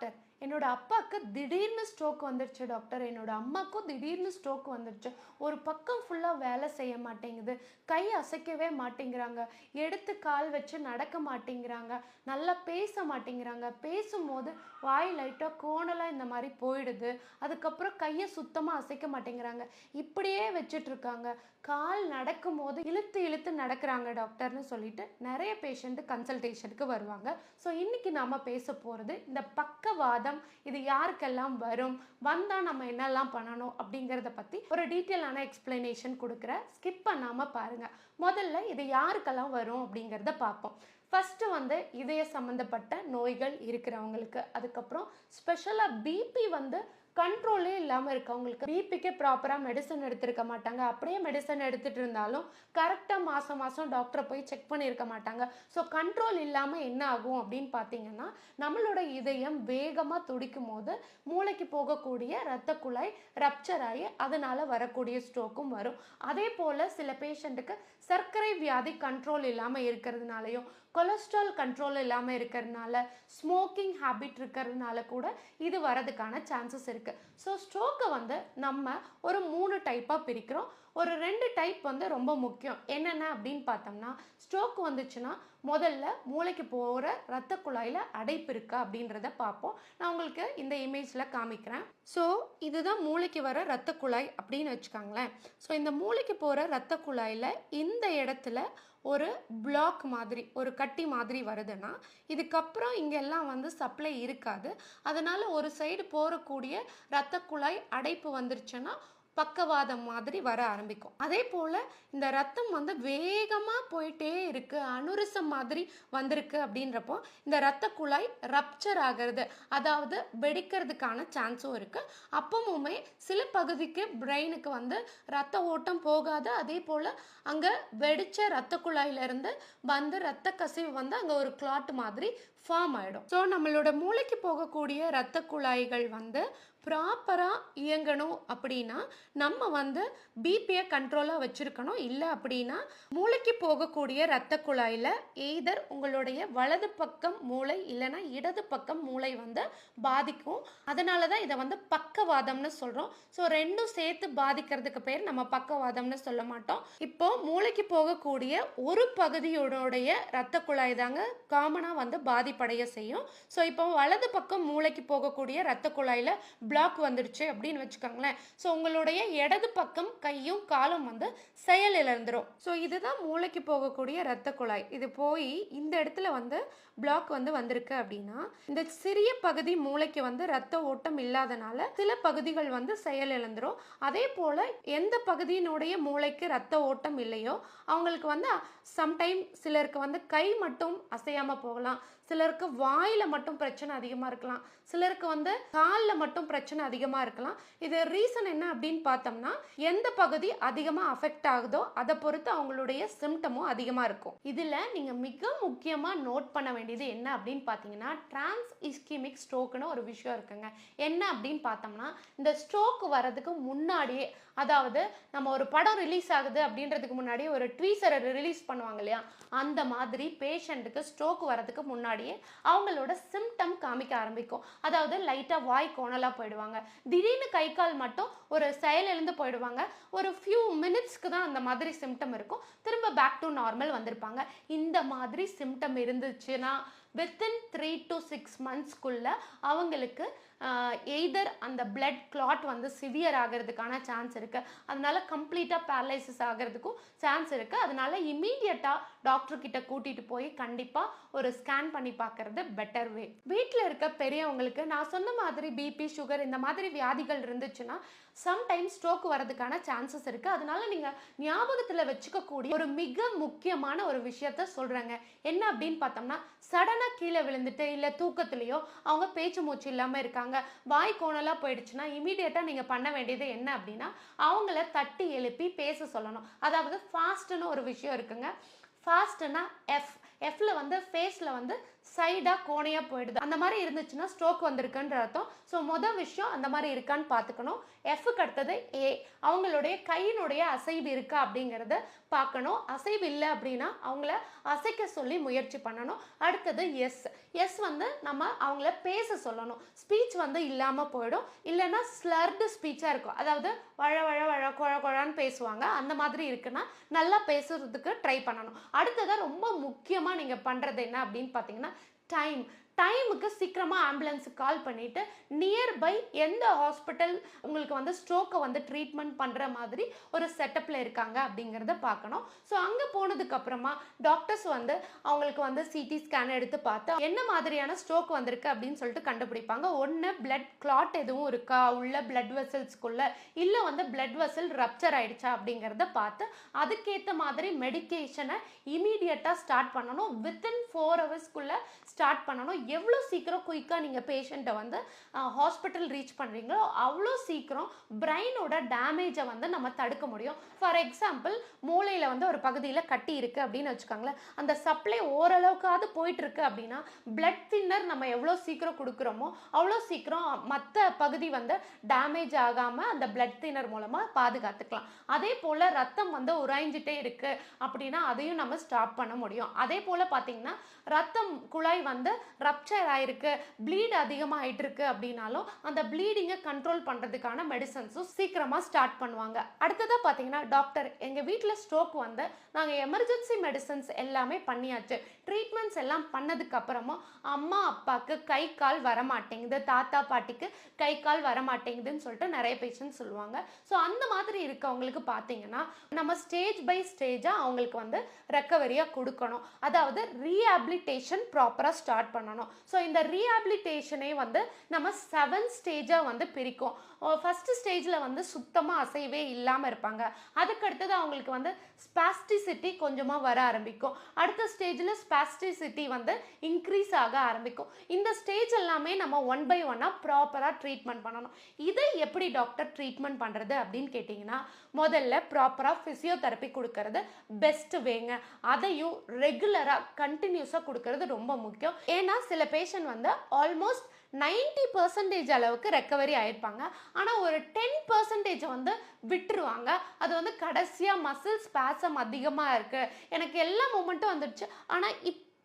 Doctor என்னோட அப்பாவுக்கு திடீர்னு ஸ்ட்ரோக் வந்துருச்சு டாக்டர் என்னோட அம்மாக்கும் திடீர்னு ஸ்ட்ரோக் வந்துருச்சு. ஒரு பக்கம் ஃபுல்லாக வேலை செய்ய மாட்டேங்குது. கை அசைக்கவே மாட்டேங்கிறாங்க. எடுத்து கால் வச்சு நடக்க மாட்டேங்கிறாங்க. நல்லா பேச மாட்டேங்கிறாங்க. பேசும்போது வாய் லைட்டாக கோணலாக இந்த மாதிரி போயிடுது. அதுக்கப்புறம் கையை சுத்தமாக அசைக்க மாட்டேங்கிறாங்க. இப்படியே வச்சுட்ருக்காங்க. கால் நடக்கும்போது இழுத்து இழுத்து நடக்கிறாங்க டாக்டர்னு சொல்லிட்டு நிறைய பேஷண்ட்டு கன்சல்டேஷனுக்கு வருவாங்க. ஸோ இன்னைக்கு நாம் பேச போகிறது இந்த மாதம் இது யாருக்கெல்லாம் வரும் வந்தால் நம்ம என்னெல்லாம் பண்ணணும் அப்படிங்கிறத பற்றி ஒரு டீட்டெயிலான எக்ஸ்பிளனேஷன் கொடுக்குற ஸ்கிப் பண்ணாமல் பாருங்கள் முதல்ல இது யாருக்கெல்லாம் வரும் அப்படிங்கிறத பார்ப்போம். ஃபஸ்ட்டு வந்து இதய சம்மந்தப்பட்ட நோய்கள் இருக்கிறவங்களுக்கு அதுக்கப்புறம் ஸ்பெஷலாக பிபி வந்து கண்ட்ரோலே இல்லாமல் இருக்கவங்களுக்கு பிபிக்கு ப்ராப்பராக மெடிசன் எடுத்திருக்க மாட்டாங்க. அப்படியே மெடிசன் எடுத்துகிட்டு இருந்தாலும் கரெக்டாக மாதம் மாதம் டாக்டரை போய் செக் பண்ணியிருக்க மாட்டாங்க. ஸோ கண்ட்ரோல் இல்லாமல் என்ன ஆகும் அப்படின்னு பார்த்தீங்கன்னா நம்மளோட இதயம் வேகமாக துடிக்கும் போது மூளைக்கு போகக்கூடிய இரத்த குழாய் ரப்சர் ஆகி அதனால் வரக்கூடிய ஸ்ட்ரோக்கும் வரும். அதே போல் சில பேஷண்ட்டுக்கு சர்க்கரை வியாதி கண்ட்ரோல் இல்லாமல் இருக்கிறதுனாலையும் கொலஸ்ட்ரால் கண்ட்ரோல் இல்லாமல் இருக்கிறதுனால ஸ்மோக்கிங் ஹேபிட் இருக்கிறதுனால கூட இது வரதுக்கான சான்சஸ் இருக்குது ஸோ ஸ்ட்ரோக்கை வந்து நம்ம ஒரு மூணு டைப்பாக பிரிக்கிறோம். ஒரு ரெண்டு டைப் வந்து ரொம்ப முக்கியம். என்னென்ன அப்படின்னு பார்த்தோம்னா ஸ்ட்ரோக் வந்துச்சுன்னா முதல்ல மூளைக்கு போகிற ரத்த குழாயில் அடைப்பு இருக்கா அப்படின்றத பார்ப்போம். நான் உங்களுக்கு இந்த இமேஜில் காமிக்கிறேன். ஸோ இதுதான் மூளைக்கு வர ரத்த குழாய் அப்படின்னு வச்சுக்கோங்களேன். ஸோ இந்த மூளைக்கு போகிற ரத்த குழாயில் இந்த இடத்துல ஒரு பிளாக் மாதிரி ஒரு கட்டி மாதிரி வருதுன்னா இதுக்கப்புறம் இங்கெல்லாம் வந்து சப்ளை இருக்காது. அதனால் ஒரு சைடு போகக்கூடிய ரத்த குழாய் அடைப்பு வந்துருச்சுன்னா பக்கவாதம் மாதிரி வர ஆரம்பிக்கும். அதே போல் இந்த ரத்தம் வந்து வேகமாக போயிட்டே இருக்கு. அனுரசம் மாதிரி வந்திருக்கு அப்படின்றப்போ இந்த ரத்த குழாய் ரப்சர் ஆகிறது அதாவது வெடிக்கிறதுக்கான சான்ஸும் இருக்குது அப்பவுமே சில பகுதிக்கு பிரெயினுக்கு வந்து ரத்த ஓட்டம் போகாது. அதே போல் அங்கே வெடித்த ரத்த குழாயிலிருந்து வந்து ரத்த கசிவு வந்து அங்கே ஒரு கிளாட் மாதிரி ஃபார்ம் ஆகிடும் ஸோ நம்மளோட மூளைக்கு போகக்கூடிய ரத்த குழாய்கள் வந்து ப்ராப்பராக இயங்கணும் அப்படின்னா நம்ம வந்து பிபியை கண்ட்ரோலாக வச்சுருக்கணும். இல்லை அப்படின்னா மூளைக்கு போகக்கூடிய ரத்த குழாயில் எய்தர் உங்களுடைய வலது பக்கம் மூளை இல்லைன்னா இடது பக்கம் மூளை வந்து பாதிக்கும். அதனால தான் இதை வந்து பக்கவாதம்னு சொல்கிறோம் ஸோ ரெண்டும் சேர்த்து பாதிக்கிறதுக்கு பேர் நம்ம பக்கவாதம்னு சொல்ல மாட்டோம். இப்போ மூளைக்கு போகக்கூடிய ஒரு பகுதியோடைய ரத்த குழாய் தாங்க காமனாக வந்து பாதிப்படைய செய்யும். ஸோ இப்போ வலது பக்கம் மூளைக்கு போகக்கூடிய ரத்த குழாயில் பிளாக் வந்துடுச்சு அப்படின்னு வச்சுக்கோங்களேன். ஸோ உங்களுடைய இடது பக்கம் கையும் காலும் வந்து செயல் இழந்துரும். ஸோ இதுதான் மூளைக்கு போகக்கூடிய ரத்த குழாய். இது போய் இந்த இடத்துல வந்து பிளாக் வந்து வந்திருக்கு அப்படின்னா இந்த சிறிய பகுதி மூளைக்கு வந்து ரத்த ஓட்டம் இல்லாதனால சில பகுதிகள் வந்து செயல் இழந்துரும். அதே போல் எந்த பகுதியினுடைய மூளைக்கு ரத்த ஓட்டம் இல்லையோ அவங்களுக்கு வந்து சம்டைம் சிலருக்கு வந்து கை மட்டும் அசையாமல் போகலாம். சிலருக்கு வாயில் மட்டும் பிரச்சனை அதிகமாக இருக்கலாம். சிலருக்கு வந்து காலில் மட்டும் பிரச்சனை அதிகமாக இருக்கலாம். இது ரீசன் என்ன அப்படின்னு பார்த்தோம்னா எந்த பகுதி அதிகமாக அஃபெக்ட் ஆகுதோ அதை பொறுத்து அவங்களுடைய சிம்டமும் அதிகமாக இருக்கும். இதில் நீங்கள் மிக முக்கியமாக நோட் பண்ண வேண்டியது என்ன அப்படின்னு பார்த்தீங்கன்னா டிரான்ஸ் இஸ்கிமிக் ஸ்ட்ரோக்குன்னு ஒரு விஷயம் இருக்குங்க. என்ன அப்படின்னு பார்த்தோம்னா இந்த ஸ்ட்ரோக் வர்றதுக்கு முன்னாடியே அதாவது நம்ம ஒரு படம் ரிலீஸ் ஆகுது அப்படின்றதுக்கு முன்னாடி ஒரு ட்வீசரை ரிலீஸ் பண்ணுவாங்க இல்லையா? அந்த மாதிரி பேஷண்ட்டுக்கு ஸ்ட்ரோக் வரதுக்கு முன்னாடியே அவங்களோட சிம்டம் காமிக்க ஆரம்பிக்கும். அதாவது லைட்டாக வாய் கோணலாக போயிடுவாங்க. திடீர்னு கை கால் மட்டும் ஒரு செயலிழந்து போயிடுவாங்க. ஒரு ஃபியூ மினிட்ஸ்க்கு தான் அந்த மாதிரி சிம்டம் இருக்கும். திரும்ப பேக் டு நார்மல் வந்திருப்பாங்க. இந்த மாதிரி சிம்டம் இருந்துச்சுன்னா வித்தின் த்ரீ டு சிக்ஸ் மந்த்ஸ்க்குள்ளே அவங்களுக்கு எய்தர் அந்த பிளட் கிளாட் வந்து சிவியர் ஆகிறதுக்கான சான்ஸ் இருக்குது அதனால கம்ப்ளீட்டாக பேரலைசிஸ் ஆகிறதுக்கும் சான்ஸ் இருக்குது அதனால இமீடியட்டாக டாக்டர்கிட்ட கூட்டிகிட்டு போய் கண்டிப்பாக ஒரு ஸ்கேன் பண்ணி பார்க்கறது பெட்டர் வே வீட்டில் இருக்க பெரியவங்களுக்கு நான் சொன்ன மாதிரி பிபி சுகர் இந்த மாதிரி வியாதிகள் இருந்துச்சுன்னா சம்டைம்ஸ் ஸ்ட்ரோக் வரதுக்கான சான்சஸ் இருக்குது அதனால நீங்கள் ஞாபகத்தில் வச்சுக்கக்கூடிய ஒரு மிக முக்கியமான ஒரு விஷயத்த சொல்கிறேங்க என்ன அப்படின்னு பார்த்தோம்னா சடனாக கீழே விழுந்துட்டு இல்லை தூக்கத்துலேயோ அவங்க பேச்சு மூச்சு இல்லாமல் இருக்காங்க. வாய் கோணலாக போயிடுச்சுன்னா இமீடியட்டாக நீங்கள் பண்ண வேண்டியது என்ன அப்படின்னா அவங்கள தட்டி எழுப்பி பேச சொல்லணும். அதாவது ஃபாஸ்ட்டுன்னு ஒரு விஷயம் இருக்குங்க. ஃபாஸ்ட்டுன்னா எஃப் எஃப்ல வந்து ஃபேஸில் வந்து சைடாக கோணையாக போயிடுது. அந்த மாதிரி இருந்துச்சுன்னா ஸ்ட்ரோக் வந்திருக்குன்ற அர்த்தம். ஸோ மொதல் விஷயம் அந்த மாதிரி இருக்கான்னு பார்த்துக்கணும். எஃப்க்கு அடுத்தது ஏ அவங்களுடைய கையினுடைய அசைவு இருக்கா அப்படிங்கிறத பார்க்கணும். அசைவு இல்லை அப்படின்னா அவங்கள அசைக்க சொல்லி முயற்சி பண்ணணும். அடுத்தது எஸ் எஸ் வந்து நம்ம அவங்கள பேச சொல்லணும். ஸ்பீச் வந்து இல்லாமல் போயிடும். இல்லைன்னா ஸ்லர்டு ஸ்பீச்சாக இருக்கும். அதாவது வழ வழ வழ குழ குழான்னு பேசுவாங்க. அந்த மாதிரி இருக்குன்னா நல்லா பேசுறதுக்கு ட்ரை பண்ணணும். அடுத்ததாக ரொம்ப முக்கியமாக நீங்கள் பண்ணுறது என்ன அப்படின்னு பார்த்தீங்கன்னா time டைமுக்கு சீக்கிரமாக ஆம்புலன்ஸுக்கு கால் பண்ணிவிட்டு நியர்பை எந்த ஹாஸ்பிட்டல் உங்களுக்கு வந்து ஸ்ட்ரோக்கை வந்து ட்ரீட்மெண்ட் பண்ணுற மாதிரி ஒரு செட்டப்பில் இருக்காங்க அப்படிங்கிறத பார்க்கணும். ஸோ அங்கே போனதுக்கப்புறமா டாக்டர்ஸ் வந்து அவங்களுக்கு வந்து சிடி ஸ்கேன் எடுத்து பார்த்து என்ன மாதிரியான ஸ்ட்ரோக் வந்திருக்கு? அப்படின்னு சொல்லிட்டு கண்டுபிடிப்பாங்க. ஒன்று பிளட் கிளாட் எதுவும் இருக்கா? உள்ள பிளட் வெசல்ஸ்க்குள்ளே இல்லை வந்து பிளட் வெசல் ரப்சர் ஆயிடுச்சா? அப்படிங்கிறத பார்த்து அதுக்கேற்ற மாதிரி மெடிக்கேஷனை இமீடியட்டாக ஸ்டார்ட் பண்ணணும். வித்தின் ஃபோர் ஹவர்ஸ்க்குள்ளே ஸ்டார்ட் பண்ணணும். எவ்வளோ சீக்கிரம் குயிக்காக நீங்கள் பேஷண்ட்டை வந்து ஹாஸ்பிட்டல் ரீச் பண்ணுறீங்களோ அவ்வளோ சீக்கிரம் பிரெயினோட டேமேஜை வந்து நம்ம தடுக்க முடியும். ஃபார் எக்ஸாம்பிள் மூளையில் வந்து ஒரு பகுதியில் கட்டி இருக்குது அப்படின்னு வச்சுக்கோங்களேன். அந்த சப்ளை ஓரளவுக்காவது போயிட்டுருக்கு அப்படின்னா பிளட் தின்னர் நம்ம எவ்வளோ சீக்கிரம் கொடுக்குறோமோ அவ்வளோ சீக்கிரம் மற்ற பகுதி வந்து டேமேஜ் ஆகாமல் அந்த பிளட் தின்னர் மூலமாக பாதுகாத்துக்கலாம். அதே போல் ரத்தம் வந்து உராய்ஞ்சிட்டே இருக்குது அப்படின்னா அதையும் நம்ம ஸ்டாப் பண்ண முடியும். அதே போல் பார்த்தீங்கன்னா ரத்தம் குழாய் வந்து ரப்சர் ஆயிருக்கு ப்ளீட் அதிகமாக ஆயிட்டு இருக்கு அப்படின்னாலும் அந்த ப்ளீடிங்கை கண்ட்ரோல் பண்ணுறதுக்கான மெடிசன்ஸும் சீக்கிரமாக ஸ்டார்ட் பண்ணுவாங்க. அடுத்ததாக பார்த்தீங்கன்னா டாக்டர் எங்கள் வீட்டில் ஸ்ட்ரோக் வந்து நாங்கள் எமர்ஜென்சி மெடிசன்ஸ் எல்லாமே பண்ணியாச்சு. ட்ரீட்மெண்ட்ஸ் எல்லாம் பண்ணதுக்கு அப்புறமா அம்மா அப்பாவுக்கு கை கால் வர மாட்டேங்குது தாத்தா பாட்டிக்கு கை கால் வர மாட்டேங்குதுன்னு சொல்லிட்டு நிறைய பேஷண்ட் சொல்லுவாங்க. ஸோ அந்த மாதிரி இருக்கவங்களுக்கு பார்த்தீங்கன்னா நம்ம ஸ்டேஜ் பை ஸ்டேஜாக அவங்களுக்கு வந்து ரெக்கவரியாக கொடுக்கணும். அதாவது ரீஹாபிலிட்டேஷன் ப்ராப்பராக ஸ்டார்ட் பண்ணணும். ஸோ இந்த ரீஹாபிலிட்டேஷனே வந்து நம்ம செவன் ஸ்டேஜாக வந்து பிரிக்கும். ஃபஸ்ட்டு ஸ்டேஜில் வந்து சுத்தமாக அசைவே இல்லாமல் இருப்பாங்க. அதுக்கு அடுத்தது அவங்களுக்கு வந்து ஸ்பாஸ்டிசிட்டி கொஞ்சமாக வர ஆரம்பிக்கும். அடுத்த ஸ்டேஜில் ஸ்பாஸ்டிசிட்டி வந்து இன்க்ரீஸ் ஆக ஆரம்பிக்கும். இந்த ஸ்டேஜ் எல்லாமே நம்ம ஒன் பை ஒன்னாக ப்ராப்பராக ட்ரீட்மெண்ட் பண்ணணும். இதை எப்படி டாக்டர் ட்ரீட்மெண்ட் பண்ணுறது அப்படின்னு கேட்டிங்கன்னா முதல்ல ப்ராப்பராக ஃபிசியோதெரப்பி கொடுக்கறது பெஸ்ட் வேங்க அதையும் ரெகுலராக கண்டினியூஸாக கொடுக்கறது ரொம்ப முக்கியம். ஏன்னா சில பேஷண்ட் வந்து ஆல்மோஸ்ட் நைன்டி பர்சன்டேஜ் அளவுக்கு ரெக்கவரி ஆயிருப்பாங்க. ஆனால் ஒரு டென் பர்சன்டேஜ் வந்து விட்டுருவாங்க. அது வந்து கடைசியாக மசில்ஸ் பேசம் அதிகமாக இருக்குது எனக்கு எல்லா மூமெண்ட்டும் வந்துடுச்சு ஆனால்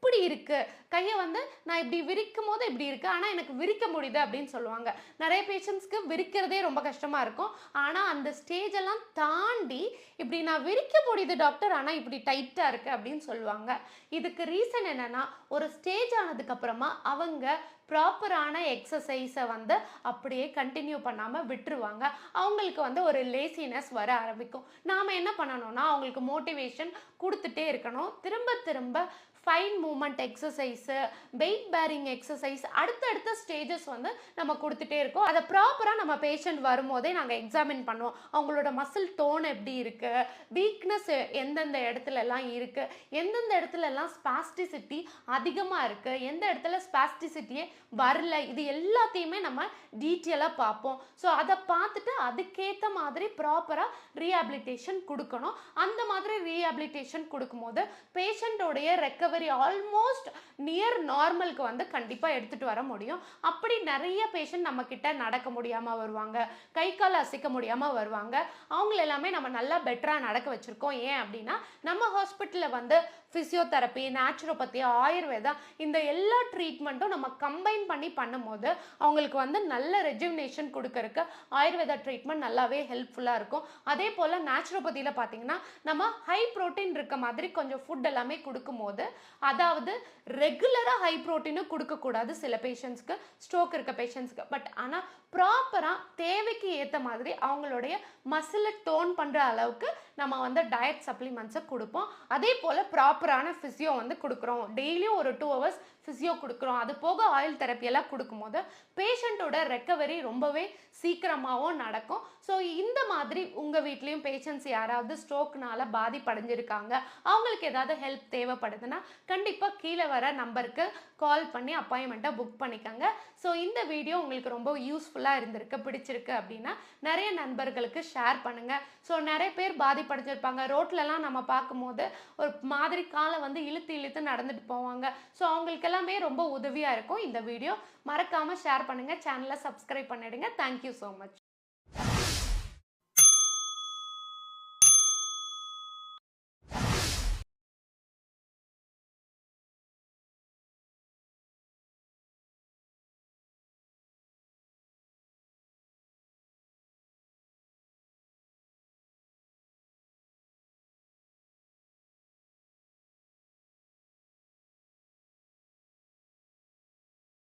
இப்படி இருக்குது கையை வந்து நான் இப்படி விரிக்கும் போது இப்படி இருக்குது ஆனால் எனக்கு விரிக்க முடியுது அப்படின்னு சொல்லுவாங்க. நிறைய பேஷண்ட்ஸ்க்கு விரிக்கிறதே ரொம்ப கஷ்டமாக இருக்கும். ஆனால் அந்த ஸ்டேஜ் எல்லாம் தாண்டி இப்படி நான் விரிக்க முடியுது டாக்டர் ஆனால் இப்படி டைட்டாக இருக்குது அப்படின்னு சொல்லுவாங்க. இதுக்கு ரீசன் என்னென்னா ஒரு ஸ்டேஜ் ஆனதுக்கப்புறமா அவங்க ப்ராப்பரான எக்ஸசைஸை வந்து அப்படியே கண்டினியூ பண்ணாமல் விட்டுருவாங்க. அவங்களுக்கு வந்து ஒரு லேசினஸ் வர ஆரம்பிக்கும். நாம் என்ன பண்ணணும்னா அவங்களுக்கு மோட்டிவேஷன் கொடுத்துட்டே இருக்கணும். திரும்ப திரும்ப fine movement exercise weight bearing exercise அடுத்தடுத்த ஸ்டேஜஸ் வந்து நம்ம கொடுத்துட்டே இருக்கோம். அதை ப்ராப்பராக நம்ம பேஷண்ட் வரும்போதே நாங்கள் எக்ஸாமின் பண்ணுவோம். அவங்களோட மசில் டோன் எப்படி இருக்குது வீக்னஸ் எந்தெந்த இடத்துலலாம் இருக்குது எந்தெந்த இடத்துலலாம் ஸ்பாஸ்டிசிட்டி அதிகமாக இருக்குது எந்த இடத்துல ஸ்பாஸ்டிசிட்டியே வரல? இது எல்லாத்தையுமே நம்ம டீட்டெயிலாக பார்ப்போம். ஸோ அதை பார்த்துட்டு அதுக்கேற்ற மாதிரி ப்ராப்பராக ரீஹாபிலிட்டேஷன் கொடுக்கணும். அந்த மாதிரி ரீஹாபிலிட்டேஷன் கொடுக்கும்போது பேஷண்ட்டோடைய ரெக்கவரி ஆல்மோஸ்ட் நியர் நார்மலுக்கு வந்து கண்டிப்பாக எடுத்துகிட்டு வர முடியும். அப்படி நிறைய பேஷண்ட் நம்மக்கிட்ட நடக்க முடியாமல் வருவாங்க. கை கால் அசைக்க முடியாமல் வருவாங்க. அவங்கள எல்லாமே நம்ம நல்லா பெட்டராக நடக்க வச்சுருக்கோம். ஏன் அப்படின்னா நம்ம ஹாஸ்பிட்டலில் வந்து ஃபிசியோதெரப்பி நேச்சுரோபதி ஆயுர்வேதா இந்த எல்லா ட்ரீட்மெண்ட்டும் நம்ம கம்பைன் பண்ணி பண்ணும்போது அவங்களுக்கு வந்து நல்ல ரெஜிவினேஷன் கொடுக்கறக்கு ஆயுர்வேதா ட்ரீட்மெண்ட் நல்லாவே ஹெல்ப்ஃபுல்லாக இருக்கும். அதே போல் நேச்சுரோபதியில் பார்த்தீங்கன்னா நம்ம ஹை ப்ரோட்டீன் இருக்க மாதிரி கொஞ்சம் ஃபுட் எல்லாமே கொடுக்கும்போது அதாவது ரெகுலராக ஹை ப்ரோட்டீனும் கொடுக்கக்கூடாது சில பேஷண்ட்ஸ்க்கு ஸ்ட்ரோக் இருக்க பேஷண்ட்ஸ்க்கு பட் ஆனால் ப்ராப்பராக தேவைக்கு ஏற்ற மாதிரி அவங்களுடைய மசிலை டோன் பண்ணுற அளவுக்கு நம்ம வந்து டயட் சப்ளிமெண்ட்ஸை கொடுப்போம். அதே போல் ப்ராப்பரான ஃபிசியோ வந்து கொடுக்குறோம். டெய்லியும் ஒரு டூ ஹவர்ஸ் ஃபிசியோ கொடுக்குறோம். அது போக ஆயில் தெரப்பியெல்லாம் கொடுக்கும்போது பேஷண்ட்டோட ரெக்கவரி ரொம்பவே சீக்கிரமாகவும் நடக்கும். ஸோ இந்த மாதிரி உங்கள் வீட்லேயும் பேஷண்ட்ஸ் யாராவது ஸ்ட்ரோக்னால பாதிப்படைஞ்சிருக்காங்க. அவங்களுக்கு ஏதாவது ஹெல்ப் தேவைப்படுதுன்னா கண்டிப்பாக கீழே வர நம்பருக்கு கால் பண்ணி அப்பாயின்மெண்ட்டை புக் பண்ணிக்கோங்க. ஸோ இந்த வீடியோ உங்களுக்கு ரொம்ப யூஸ்ஃபுல்லாக இருந்திருக்கு பிடிச்சிருக்கு அப்படின்னா நிறைய நண்பர்களுக்கு ஷேர் பண்ணுங்கள் ஸோ நிறைய பேர் பாதிப்படைஞ்சிருப்பாங்க. ரோட்லலாம் நம்ம பார்க்கும்போது ஒரு மாதிரி காலை வந்து இழுத்து இழுத்து நடந்துட்டு போவாங்க. ஸோ அவங்களுக்கு எல்லாமே ரொம்ப உதவியாக இருக்கும் இந்த வீடியோ. மறக்காமல் ஷேர் பண்ணுங்கள் சேனலை சப்ஸ்கிரைப் பண்ணிடுங்க. Thank you so much